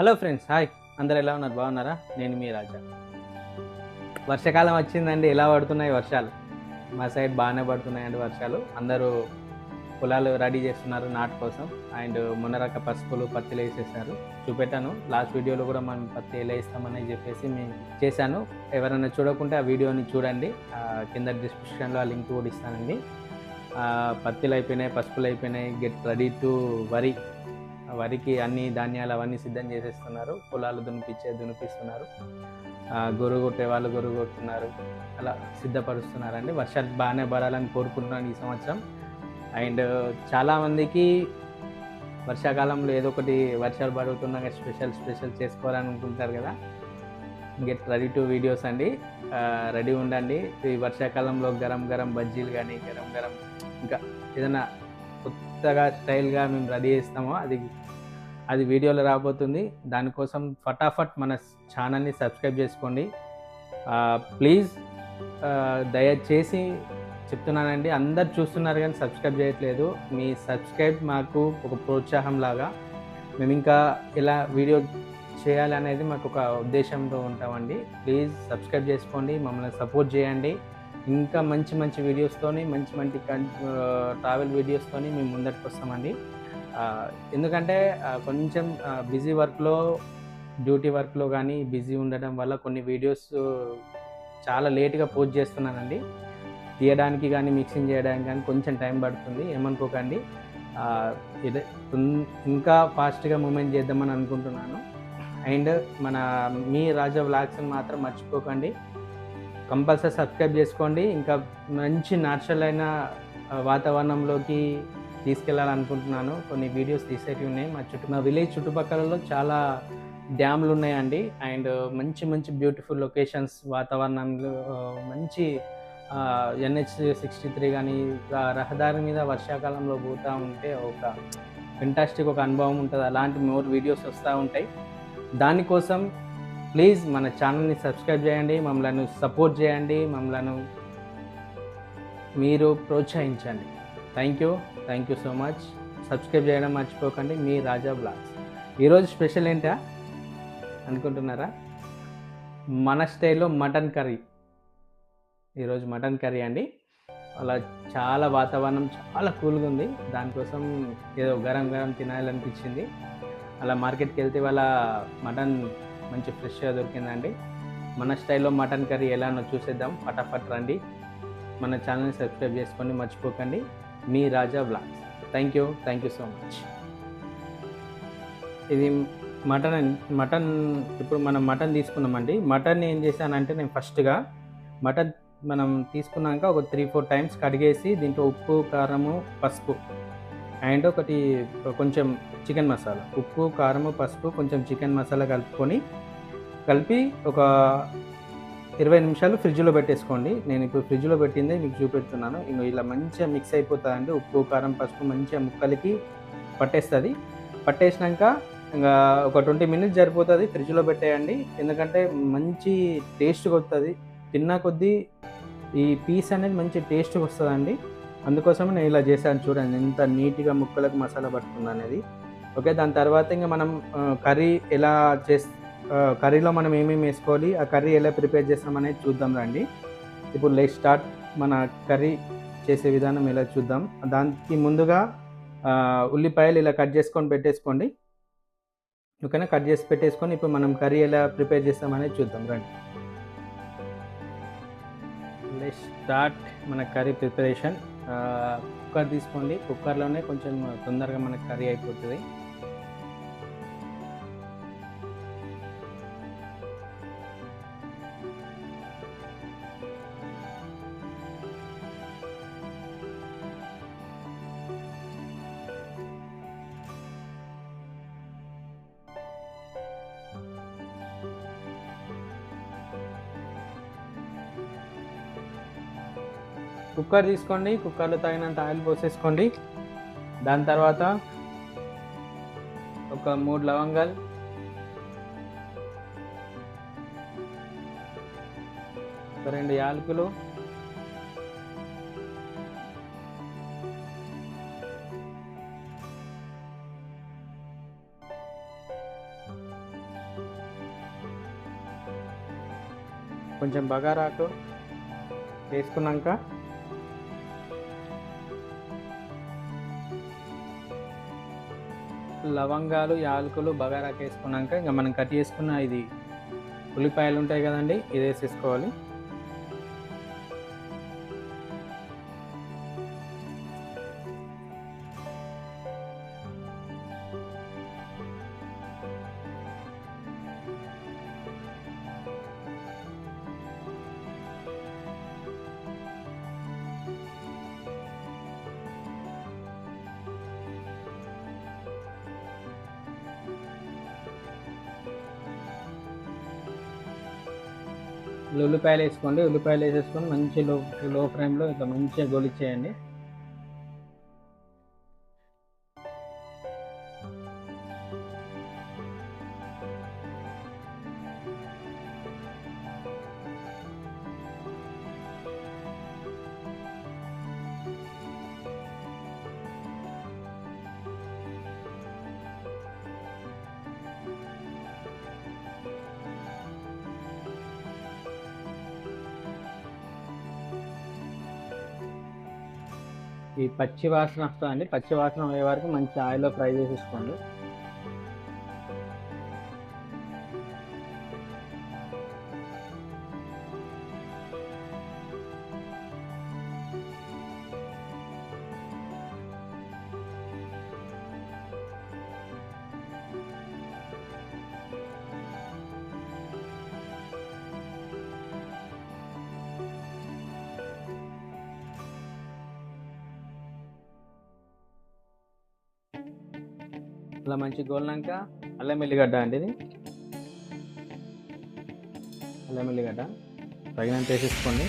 Hello friends hi అందరు ఎలా ఉన్నారు? బాగున్నారా? నేను మీ రాజా. వర్షాకాలం వచ్చిందండి. ఎలా పడుతున్నాయి వర్షాలు? మా సైడ్ బాగానే పడుతున్నాయండి వర్షాలు. అందరూ పొలాలు రెడీ చేస్తున్నారు నాటు కోసం. అండ్ మొన్న రక పసుపులు పత్తిలు వేసేసారు. చూపెట్టాను. లాస్ట్ వీడియోలో కూడా మనం పత్తి ఎలా వేస్తామని చెప్పేసి మేము చేశాను. ఎవరైనా చూడకుంటే ఆ వీడియోని చూడండి. కింద డిస్క్రిప్షన్లో ఆ లింక్ కూడా ఇస్తానండి. పత్తిలు అయిపోయినాయి పసుపులు అయిపోయినాయి. గెట్ రెడీ టు వరీ. వరికి అన్ని ధాన్యాలు అవన్నీ సిద్ధం చేసేస్తున్నారు. పొలాలు దునిపించే దునిపిస్తున్నారు గొరుగు కొట్టే వాళ్ళు గొర్రు కొడుతున్నారు. అలా సిద్ధపరుస్తున్నారండి. వర్షాలు బాగానే పడాలని కోరుకుంటున్నాను ఈ సంవత్సరం. అండ్ చాలామందికి వర్షాకాలంలో ఏదో ఒకటి వర్షాలు పడుతున్నాక స్పెషల్ స్పెషల్ చేసుకోవాలని అనుకుంటారు కదా. గెట్ రెడీ టు వీడియోస్ అండి. రెడీ ఉండండి. ఈ వర్షాకాలంలో గరం గరం బజ్జీలు కానీ గరం గరం ఇంకా ఏదైనా కొత్తగా స్టైల్గా మేము రెడీ చేస్తామో అది అది వీడియోలో రాబోతుంది. దానికోసం ఫటాఫట్ మన ఛానల్ని సబ్స్క్రైబ్ చేసుకోండి. ప్లీజ్ దయచేసి చెప్తున్నానండి అందరు చూస్తున్నారు కానీ సబ్స్క్రైబ్ చేయట్లేదు. మీ సబ్స్క్రైబ్ మాకు ఒక ప్రోత్సాహం లాగా మేము ఇంకా ఇలా వీడియో చేయాలనేది మాకు ఒక ఉద్దేశంతో ఉంటామండి. ప్లీజ్ సబ్స్క్రైబ్ చేసుకోండి మమ్మల్ని సపోర్ట్ చేయండి. ఇంకా మంచి మంచి వీడియోస్తోని మంచి మంచి ట్రావెల్ వీడియోస్తోని మేము ముందరికి వస్తామండి ఎందుకంటే కొంచెం బిజీ వర్క్లో డ్యూటీ వర్క్లో కానీ బిజీ ఉండడం వల్ల కొన్ని వీడియోస్ చాలా లేట్గా పోస్ట్ చేస్తున్నానండి. తీయడానికి కానీ మిక్సింగ్ చేయడానికి కానీ కొంచెం టైం పడుతుంది ఏమనుకోకండి. ఇంకా ఫాస్ట్గా మూమెంట్ చేద్దామని అనుకుంటున్నాను. అండ్ మన మీ రాజా వ్లాగ్స్ని మాత్రం మర్చిపోకండి. కంపల్సరీ సబ్స్క్రైబ్ చేసుకోండి. ఇంకా మంచి న్యాచురల్ అయిన వాతావరణంలోకి తీసుకెళ్ళాలనుకుంటున్నాను కొన్ని వీడియోస్ తీసేవి ఉన్నాయి. మా చుట్టూ మా విలేజ్ చుట్టుపక్కలలో చాలా డ్యామ్లు ఉన్నాయండి. అండ్ మంచి మంచి బ్యూటిఫుల్ లొకేషన్స్ వాతావరణంలో మంచి ఎన్హెచ్ సిక్స్టీ త్రీ కానీ రహదారి మీద వర్షాకాలంలో పోతూ ఉంటే ఒక ఫెంటాస్టిక్ ఒక అనుభవం ఉంటుంది. అలాంటి మోర్ వీడియోస్ వస్తూ ఉంటాయి. దానికోసం ప్లీజ్ మన ఛానల్ని సబ్స్క్రైబ్ చేయండి మమ్మల్ని సపోర్ట్ చేయండి మమ్మల్ని మీరు ప్రోత్సహించండి. Thank you thank you so much subscribe చేయడం మర్చిపోకండి మీ రాజా బ్లాగ్స్. ఈరోజు స్పెషల్ ఏంటా అనుకుంటున్నారా? మన స్టైల్లో మటన్ కర్రీ. ఈరోజు మటన్ కర్రీ అండి. అలా చాలా వాతావరణం చాలా కూల్గా ఉంది. దానికోసం ఏదో గరం గరం తినాలనిపించింది. అలా మార్కెట్కి వెళ్తే వాళ్ళ మటన్ మంచి ఫ్రెష్గా దొరికిందండి. మన స్టైల్లో మటన్ కర్రీ ఎలానో చూసేద్దాం. ఫటాఫట్ రండి. మన ఛానల్ని సబ్స్క్రైబ్ చేసుకొని మర్చిపోకండి. మీ Raja blogs thank you. Thank you so much. ఇది మటన్ మటన్ ఇప్పుడు మనం మటన్ తీసుకున్నామండి. మటన్ ఏం చేశానంటే నేను ఫస్ట్గా మటన్ మనం తీసుకున్నాక ఒక త్రీ ఫోర్ టైమ్స్ కడిగేసి దీంట్లో ఉప్పు కారము పసుపు అండ్ ఒకటి కొంచెం చికెన్ మసాలా. ఉప్పు కారము పసుపు కొంచెం చికెన్ మసాలా కలుపుకొని కలిపి ఒక ఇరవై నిమిషాలు ఫ్రిడ్జ్లో పెట్టేసుకోండి. నేను ఇప్పుడు ఫ్రిడ్జ్లో పెట్టిందే మీకు చూపెడుతున్నాను. ఇంకో ఇలా మంచిగా మిక్స్ అయిపోతుందండి ఉప్పు కారం పసుపు మంచిగా ముక్కలకి పట్టేస్తుంది. పట్టేసినాక ఇంకా ఒక ట్వంటీ మినిట్స్ సరిపోతుంది ఫ్రిడ్జ్లో పెట్టేయండి. ఎందుకంటే మంచి టేస్ట్గా వస్తుంది. తిన్నా కొద్దీ ఈ పీస్ అనేది మంచి టేస్ట్గా వస్తుందండి. అందుకోసమే నేను ఇలా చేశాను చూడండి ఎంత నీట్గా ముక్కలకు మసాలా పడుతుంది అనేది. ఓకే దాని తర్వాత ఇంకా మనం కర్రీ ఎలా చేస్ కర్రీలో మనం ఏమేమి వేసుకోవాలి ఆ కర్రీ ఎలా ప్రిపేర్ చేస్తామనేది చూద్దాం రండి. ఇప్పుడు లెట్ స్టార్ట్. మన కర్రీ చేసే విధానం ఎలా చూద్దాం. దానికి ముందుగా ఉల్లిపాయలు ఇలా కట్ చేసుకొని పెట్టేసుకోండి. ఓకేనా? కట్ చేసి పెట్టేసుకొని ఇప్పుడు మనం కర్రీ ఎలా ప్రిపేర్ చేస్తామనేది చూద్దాం రండి. Let start. మన కర్రీ ప్రిపరేషన్. కుక్కర్ తీసుకోండి. కుక్కర్లోనే కొంచెం తొందరగా మనకి కర్రీ అయిపోతుంది. కుక్కర్ తీసుకోండి కుక్కర్లో తగినంత ఆయిల్ పోసేసుకోండి. దాని తర్వాత ఒక మూడు లవంగాలు ఒక రెండు యాలకులు కొంచెం బగారాకు వేసుకున్నాక లవంగాలు యాలకులు బగారాకు వేసుకున్నాక ఇంకా మనం కట్ చేసుకున్న ఇది ఉల్లిపాయలు ఉంటాయి కదండి ఇది వేసేసుకోవాలి. ఉల్లిపాయలు వేసుకోండి. ఉల్లిపాయలు వేసేసుకొని మంచి లో లో ఫ్లేమ్లో ఇట్లా మంచిగా గొలిచేయండి ఈ పచ్చి వాసన వస్తుందండి. పచ్చి వాసన అయ్యే వరకు మంచి ఆయిల్లో ఫ్రై చేసేసుకోండి. ఇట్లా మంచి గోలినాక అల్లం ఎల్లిగడ్డ అండి ఇది. అల్లం ఎల్లిగడ్డ. తగినంత వేసేసుకోండి.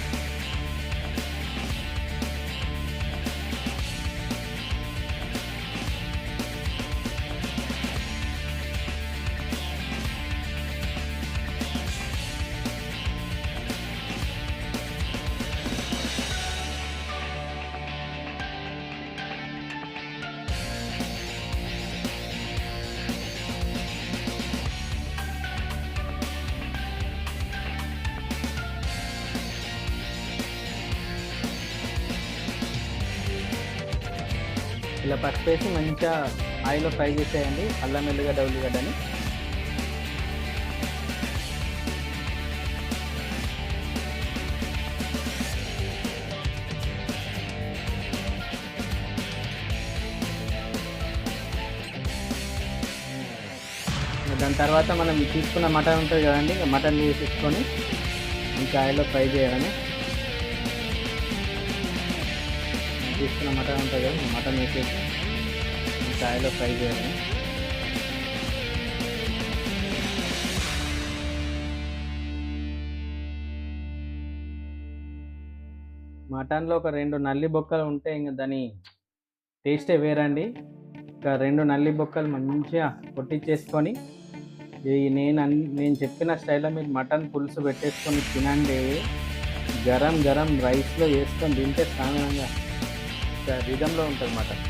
ఇలా పసుపు వేసి మంచిగా ఆయిల్లో ఫ్రై చేసేయండి. అల్లం ఎల్లుగడ్డ ఉల్లిగడ్డని. దాని తర్వాత మనం తీసుకున్న మటన్ ఉంటుంది కదండి మటన్ తీసుకొని ఇంకా ఆయిల్లో ఫ్రై చేయాలని. తీసుకున్న మటన్ ఉంటుంది కదా మటన్ వేసేసి ఇంకా ఫ్రై చేయాలి. మటన్లో ఒక రెండు నల్లి బొక్కలు ఉంటే ఇంకా దాని టేస్టే వేరండి. ఇంకా రెండు నల్లి బొక్కలు మంచిగా కొట్టించేసుకొని నేను అన్ నేను చెప్పిన స్టైల్లో మీరు మటన్ పులుసు పెట్టేసుకొని తినండి. గరం గరం రైస్లో వేసుకొని తింటే సామాన్యంగా రిధంలో ఉంటుంది మటన్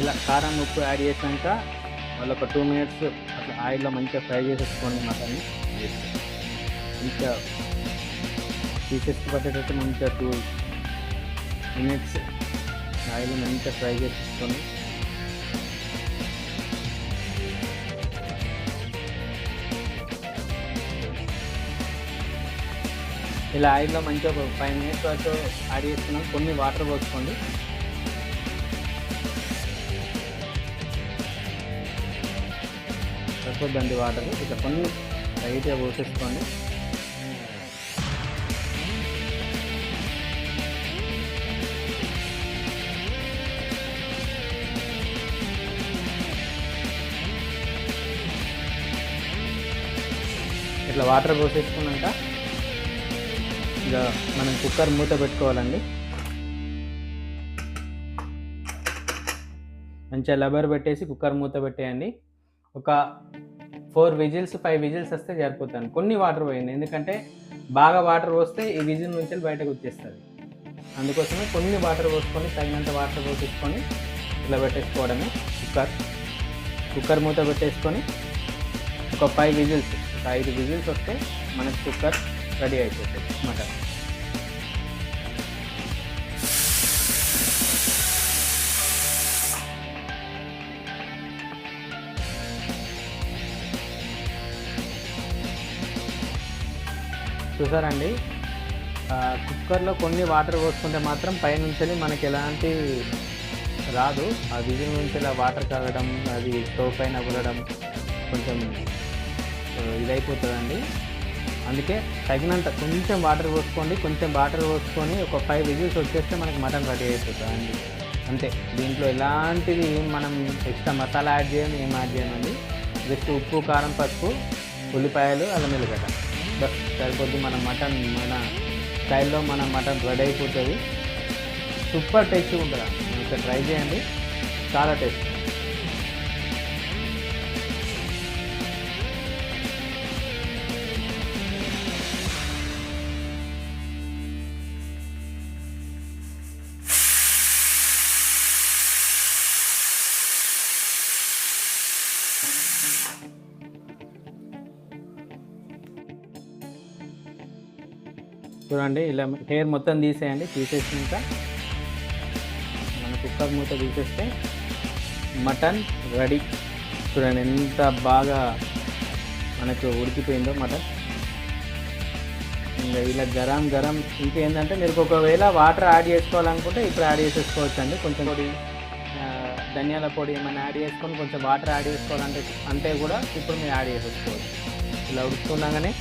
ఇలా కారం ఉప్పు యాడ్ చేసాక మళ్ళీ ఒక టూ మినిట్స్ అట్లా ఆయిల్లో మంచిగా ఫ్రై చేసేసుకోండి మటన్ని ఇంకా పీసెస్ పట్టేటట్టు మంచిగా టూ మినిట్స్ ఆయిల్ మంచిగా ఫ్రై చేసేసుకోండి. ఇలా ఆయిల్లో మంచిగా ఒక ఫైవ్ మినిట్స్ వరకు యాడ్ చేసుకున్నాం. కొన్ని వాటర్ పోసుకోండి. సరిపోద్దండి వాటర్ ఇట్లా కొన్ని లైట్గా పోసేసుకోండి. ఇట్లా వాటర్ పోసేసుకున్నాక ఇక మనం కుక్కర్ మూత పెట్టుకోవాలండి. మంచిగా లబర్ పెట్టేసి కుక్కర్ మూత పెట్టేయండి. ఒక ఫోర్ విజిల్స్ ఫైవ్ విజిల్స్ వస్తే సరిపోతాను కొన్ని వాటర్ పోయింది ఎందుకంటే బాగా వాటర్ పోస్తే ఈ విజిల్ నుంచి బయటకు వచ్చేస్తుంది. అందుకోసమే కొన్ని వాటర్ పోసుకొని తగినంత వాటర్ పోసేసుకొని ఇలా పెట్టేసుకోవడమే కుక్కర్. కుక్కర్ మూత పెట్టేసుకొని ఒక ఫైవ్ విజిల్స్ ఒక ఐదు విజిల్స్ వస్తే మనకి కుక్కర్ రెడీ అయిపోతుంది మటన్ చూసారండి? కుక్కర్లో కొన్ని వాటర్ పోసుకుంటే మాత్రం పైనుంచి మనకి ఎలాంటి రాదు. ఆ విజిల్ నుంచి ఇలా వాటర్ కాగడం అది స్టవ్ పైన ఉడడం కొంచెం ఇదైపోతుందండి. అందుకే తగినంత కొంచెం వాటర్ పోసుకోండి కొంచెం వాటర్ పోసుకొని ఒక ఫైవ్ విజిల్స్ వచ్చేస్తే మనకి మటన్ రెడీ అయిపోతుందండి అంతే. దీంట్లో ఎలాంటిది ఏం మనం ఎక్స్ట్రా మసాలా యాడ్ చేయను ఏం యాడ్ చేయమండి జస్ట్ ఉప్పు కారం పసుపు ఉల్లిపాయలు అల్లం ఎల్లిగడ్డ. బస్ సరిపోద్ది మన మటన్ మన స్టైల్లో మన మటన్ రెడీ అయిపోతుంది. సూపర్ టేస్ట్ ఉంటుంది? ఇక్కడ ట్రై చేయండి. చాలా టేస్ట్. చూడండి ఇలా హెయిర్ మొత్తం తీసేయండి తీసేసినాక మన కుక్కర్ మూత తీసేస్తే మటన్ రెడీ. చూడండి ఎంత బాగా మనకు ఉడికిపోయిందో మటన్. ఇంకా ఇలా గరం గరం ఇంకేంటంటే మీరు ఒకవేళ వాటర్ యాడ్ చేసుకోవాలనుకుంటే ఇప్పుడు యాడ్ చేసేసుకోవచ్చు అండి కొంచెం పొడి ధనియాల పొడి ఏమైనా యాడ్ చేసుకొని కొంచెం వాటర్ యాడ్ చేసుకోవాలంటే అంటే కూడా ఇప్పుడు మీరు యాడ్ చేసేసుకోవచ్చు. ఇలా ఉడుకుతుండగానే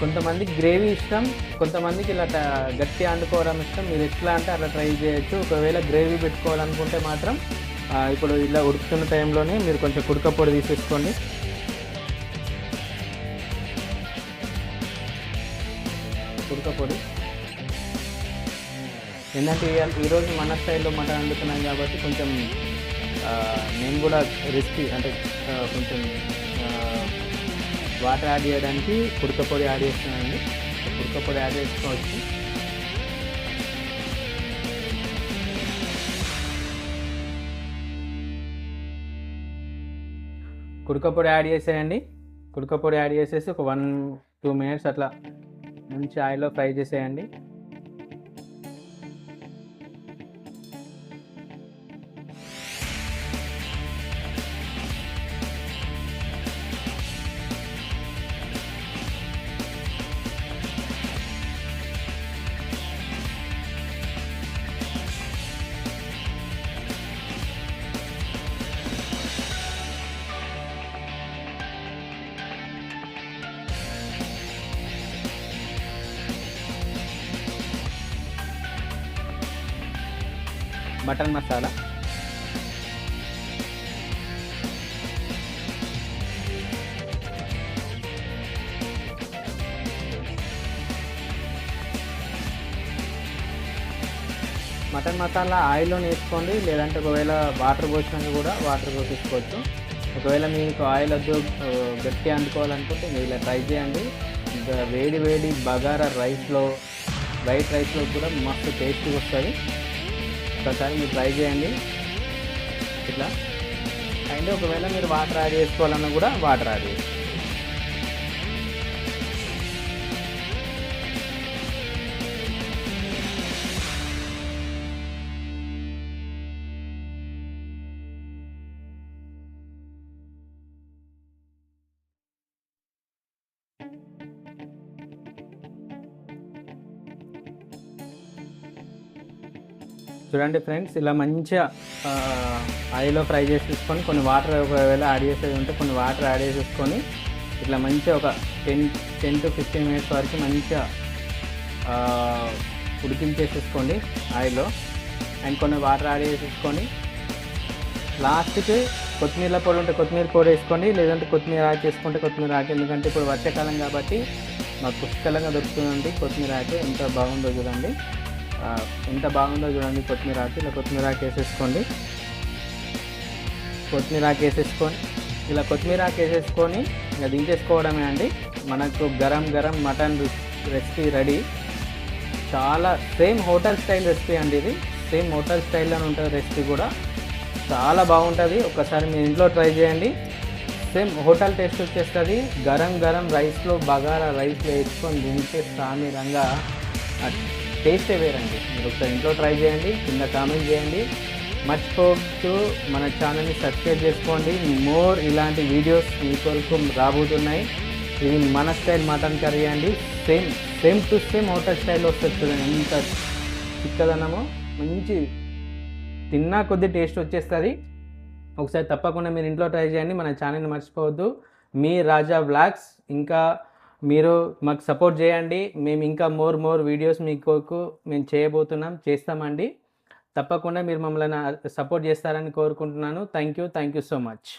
కొంతమందికి గ్రేవీ ఇష్టం కొంతమందికి ఇలా గట్టి వండుకోవడం ఇష్టం. మీరు ఎట్లా అంటే అలా ట్రై చేయొచ్చు. ఒకవేళ గ్రేవీ పెట్టుకోవాలనుకుంటే మాత్రం ఇప్పుడు ఇలా ఉడుకుతున్న టైంలోనే మీరు కొంచెం కుడక పొడి తీసేసుకోండి. కుడక పొడి. ఈరోజు మన స్టైల్లో మటన్ వండుతున్నాం కాబట్టి కొంచెం నేను కూడా రిస్కీ అంటే కొంచెం వాటర్ యాడ్ చేయడానికి కుడక పొడి యాడ్ చేస్తున్నానండి. కుడక పొడి యాడ్ చేసుకోవచ్చు. కుడక పొడి యాడ్ చేసేయండి. కుడక పొడి యాడ్ చేసేసి ఒక వన్ టూ మినిట్స్ అట్లా మంచి ఆయిల్లో ఫ్రై చేసేయండి. మటన్ మసాలా. మటన్ మసాలా ఆయిల్లో వేసుకోండి లేదంటే ఒకవేళ వాటర్ పోసినాక కూడా వాటర్ పోసేసుకోవచ్చు. ఒకవేళ మీకు ఆయిల్ వద్దు గట్టి అందుకోవాలనుకుంటే మీరు ఇలా ట్రై చేయండి. వేడి వేడి బగారా రైస్లో వైట్ రైస్లో కూడా మస్తు టేస్టీగా వస్తుంది. ఒకసారి మీరు ట్రై చేయండి. ఇట్లా. అండ్ ఒకవేళ మీరు వాటర్ యాడ్ చేసుకోవాలన్నా కూడా వాటర్ యాడ్ చేసుకోండి చూడండి ఫ్రెండ్స్ ఇలా మంచిగా ఆయిల్లో ఫ్రై చేసి తీసుకొని కొన్ని వాటర్ ఒకవేళ యాడ్ చేసేది ఉంటే కొన్ని వాటర్ యాడ్ చేసేసుకొని ఇట్లా మంచిగా ఒక ten ten to fifteen minutes వరకు మంచిగా ఉడికించేసేసుకోండి ఆయిల్లో. అండ్ కొన్ని వాటర్ యాడ్ చేసేసుకొని లాస్ట్కి కొత్తిమీర పొడి ఉంటే కొత్తిమీర పొడి వేసుకోండి లేదంటే కొత్తిమీర యాడ్ చేసుకుంటే కొత్తిమీర యాడ్ ఎందుకంటే ఇప్పుడు వర్షాకాలం కాబట్టి మాకు పుష్కలంగా దొరుకుతుందండి కొత్తిమీర యాడ్ ఎంత బాగుందో చూడండి. ఎంత బాగుందో చూడండి కొత్తిమీర ఆకు. ఇలా కొత్తిమీర ఆకు వేసేసుకోండి. కొత్తిమీర ఆకు వేసేసుకొని ఇలా కొత్తిమీర ఆకు వేసేసుకొని ఇక దించేసుకోవడమే అండి. మనకు గరం గరం మటన్ రెసిపీ రెడీ. చాలా సేమ్ హోటల్ స్టైల్ రెసిపీ అండి ఇది. సేమ్ హోటల్ స్టైల్లోనే ఉంటుంది రెసిపీ కూడా. చాలా బాగుంటుంది. ఒకసారి మీ ఇంట్లో ట్రై చేయండి. సేమ్ హోటల్ టేస్ట్ వచ్చేస్తుంది. గరం గరం రైస్లో బగారా రైస్లో వేసుకొని తింటే సామిరంగా టేస్టే వేరండి. మీరు ఒకసారి ఇంట్లో ట్రై చేయండి కింద కామెంట్ చేయండి. మర్చిపోవచ్చు మన ఛానల్ని సబ్స్క్రైబ్ చేసుకోండి. మోర్ ఇలాంటి వీడియోస్ మీ కొరకు రాబోతున్నాయి. ఇది మన స్టైల్ మటన్ కర్రీ అండి. Same same to same hotel స్టైల్లో వస్తుంది చూడండి. ఎంత చిక్కదనమో మంచి తిన్నా కొద్ది టేస్ట్ వచ్చేస్తుంది. ఒకసారి తప్పకుండా మీరు ఇంట్లో ట్రై చేయండి. మన ఛానల్ని మర్చిపోవద్దు. మీ రాజా బ్లాగ్స్ ఇంకా మీరు మాకు సపోర్ట్ చేయండి. మేము ఇంకా మోర్ మోర్ వీడియోస్ మీకు మేము చేయబోతున్నాం. చేస్తామండి. తప్పకుండా మీరు మమ్మల్ని సపోర్ట్ చేస్తారని కోరుకుంటున్నాను. Thank you. Thank you so much.